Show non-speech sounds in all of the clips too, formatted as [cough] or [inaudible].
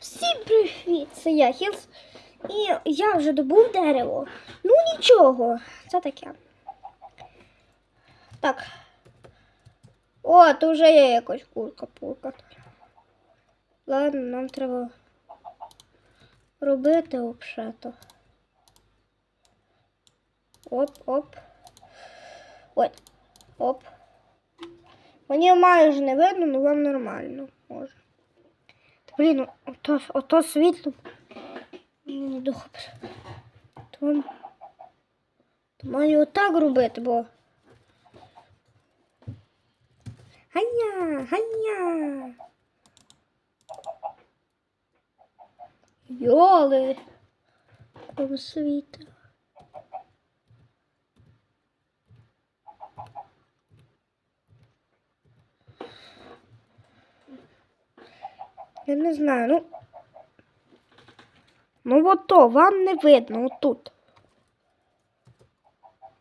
Всім привіт! Це я Хілс. І я вже добув дерево. Ну нічого, це таке. Так. О, то вже є якась курка-пурка. Ладно, нам треба робити взагалі-то. Оп, оп. Ой. Оп. Мені майже не видно, але вам нормально може. Блін, ото, ото світло. Ну, Добре. То, то маю отак робити, бо. Ганя, ганя. Йоли. Кого світа. Я не знаю, ну. Ну от то, вам не видно отут.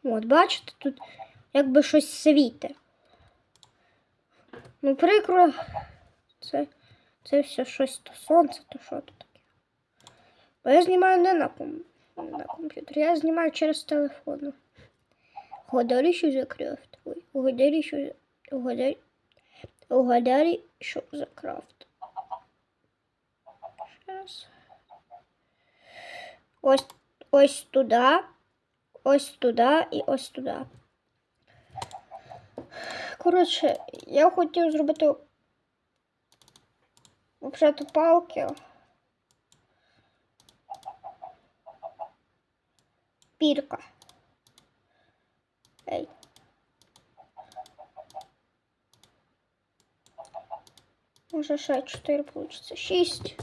От, бачите, тут якби щось світе. Ну, прикро. Це, це все щось то сонце, то що то таке. Бо я знімаю не на, ком... на комп'ютері, я знімаю через телефон. Угадали, що за угадали, що за... Угадали, що за крафт. Зараз. Ось, ось туди, ось туди і ось туди. Коротше, я хотів зробити взагалі палки. Пірка. Ей. Може ще 4 получится. 6.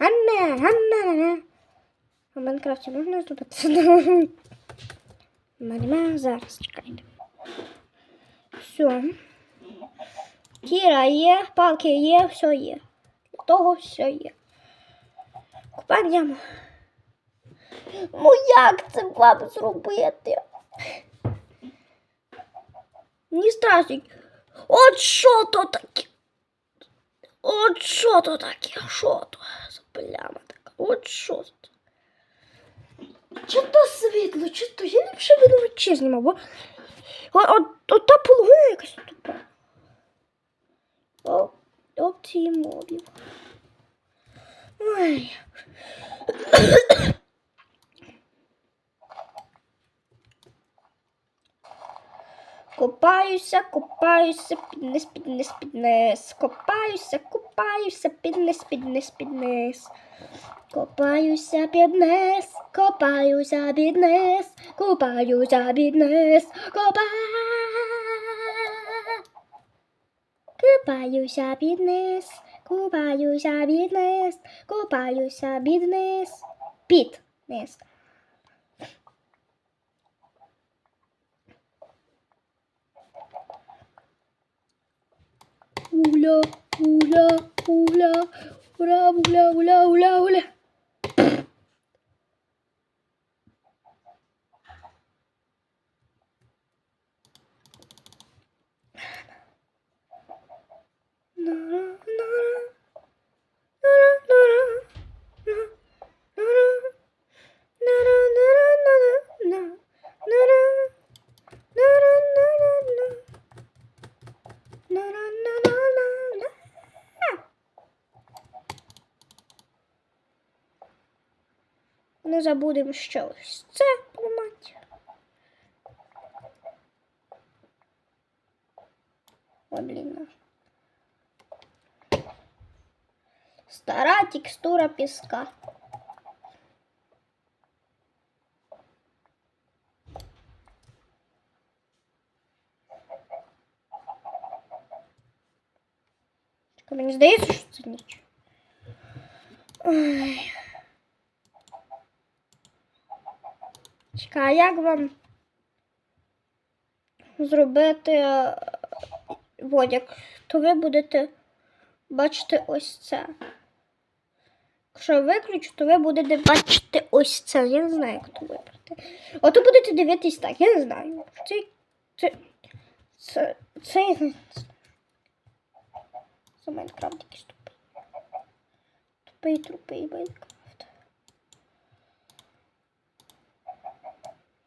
Ганна, Ганна, Ганна. А в Майнкрафті можна зробити? [laughs] Нема зараз, чекайте. Все. Кіра є, палки є, все є. Того все є. Купаємо яму. Ну як це вам зробити? Не страшно. От що то таке? От що то таке? Що то пляма така? От що це? Чи то світло, чи то я ще буду вечір знімав, бо от, от, та половина якась тупа. О, опції мобів. Ой. Копаюся, копаюся, підниз, підниз, підниз. Копаюся, копаюся, підниз, підниз, підниз. Копаюся під низ, копаюся під низ, копаюся під низ, копа. Копаюся під низ, копаюся під копаюся під низ, Hula, hula, hula, hula, hula, hula, hula, hula. Не забудемо ще ось це поламати. Ой, блін. Стара текстура піска. Мені здається, що це ніч. Ой. Чекай, а як вам зробити е, водяк, то ви будете бачити ось це. Якщо я виключу, то ви будете бачити ось це. Я не знаю, як то вибрати. Ото будете дивитись так, я не знаю. Це. Це. Це. Це. це Це Майнкрафт якийсь тупий. Тупий, тупий Майнкрафт.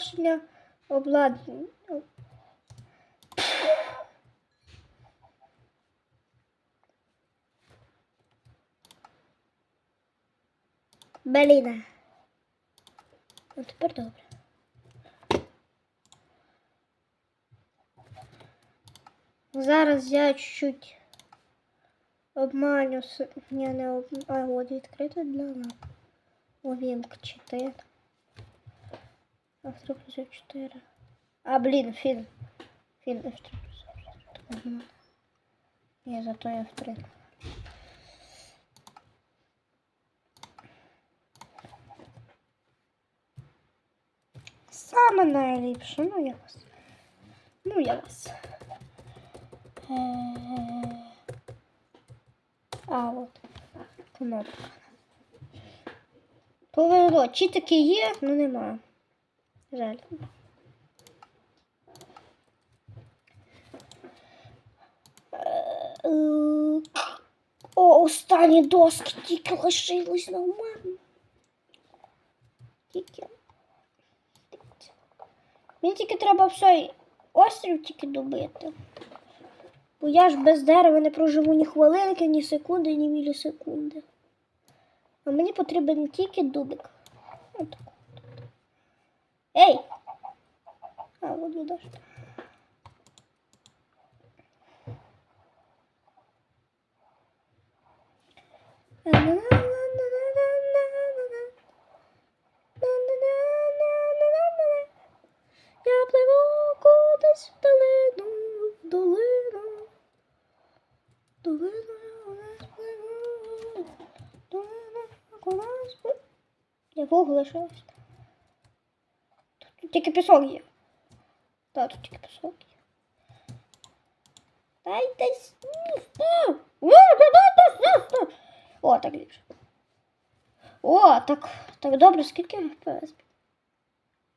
Покращення обладнання. Блін. Ну, тепер добре. Зараз я чуть-чуть обманю. Ні, не об... А, от відкрито для нас. Увінк 4. Автор плюс 4. А, блін, фільм. Фільм F3 плюс 4. Ні, зато я F3. Саме найліпше, ну я вас. Ну я вас. А, от. Кнопка. Повезло. Чи таки є, ну нема. Жаль. Е, О, останні доски тільки лишились нормально. Тільки. Мені тільки треба все острів тільки добити. Бо я ж без дерева не проживу ні хвилинки, ні секунди, ні мілісекунди. А мені потрібен тільки дубик. Отак. Ей! А, от видаш. Я пливу кудись в долину, в долину. Долину я пливу. Долину вогу лишилась. Тут, тут тільки пісок є. Так, тут тільки пісок є. Дайте сністи. О, так ліпше. О, так, так добре, скільки FPS?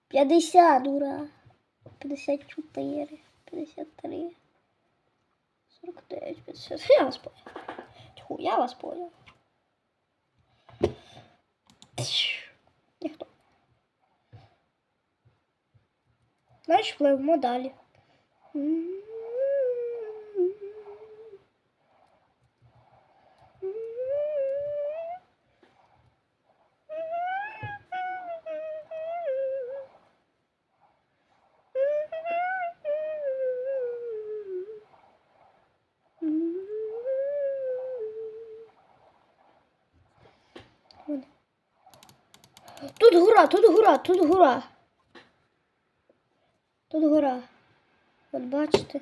50, ура. 54, 53, 49, 50. Я вас понял. Тьфу, я вас понял. Тш, Значить, пливемо далі. Тут гора, тут гора, тут гора. Тут гора. От бачите.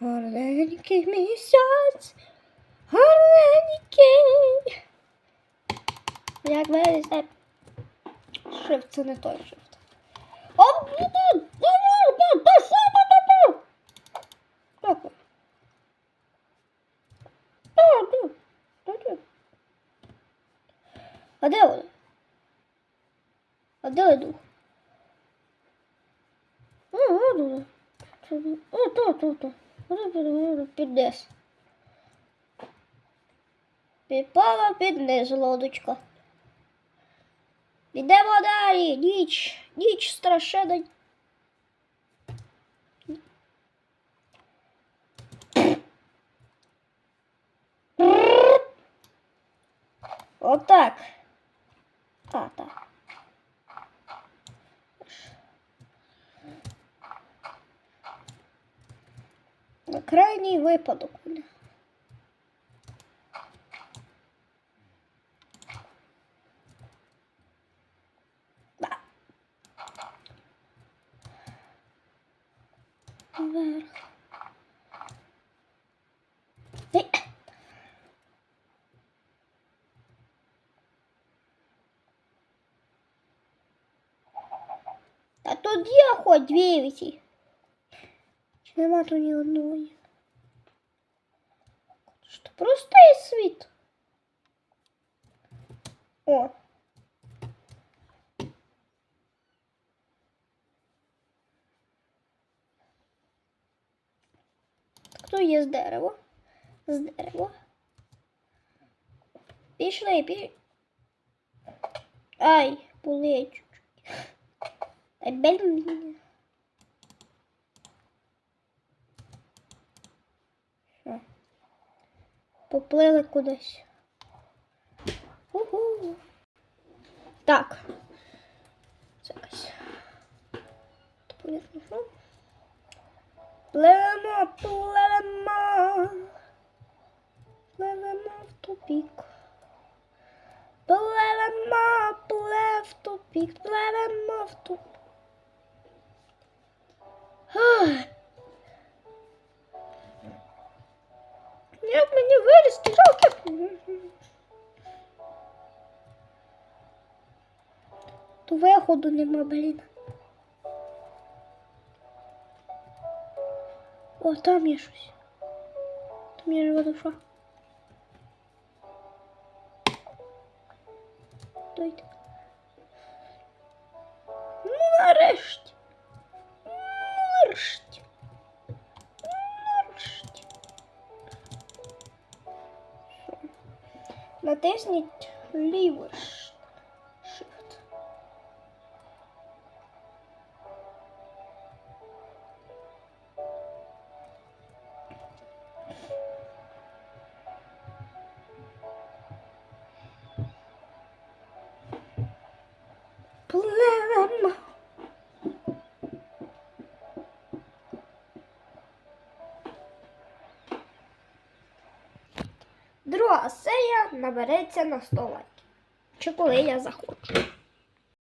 Гарненький місяць. Гарненький. Як вирізне. Шрифт, це не той шрифт. О, Так. А де вона? А де дух? О, от вона. То. Піднес. Підпала підниз лодочка. Йдемо далі. Ніч. Ніч страшена. Отак. А, так. На крайній випадок. Вверх. Та тут є хоч вівці. Чи нема тут ні одної? Що простий світ. О. Хто є з дерева? З дерева. Пішли, пішли. Ай, болить чуть-чуть. Ай, блін. Що? Поплили кудись. Угу. Так. Це що? Пливемо, пливемо. Пливемо в тупік. Пливемо, плев в тупік, пливемо в тупік. Ах. Як мені вилізти? Жалко. То виходу нема, блін. О, там є щось. Там є жива душа. Дойте. Ну, нарешті. Ну, нарешті. Aber der ist nicht Leo Shift. Набереться на 100 лайків. Чи коли я захочу.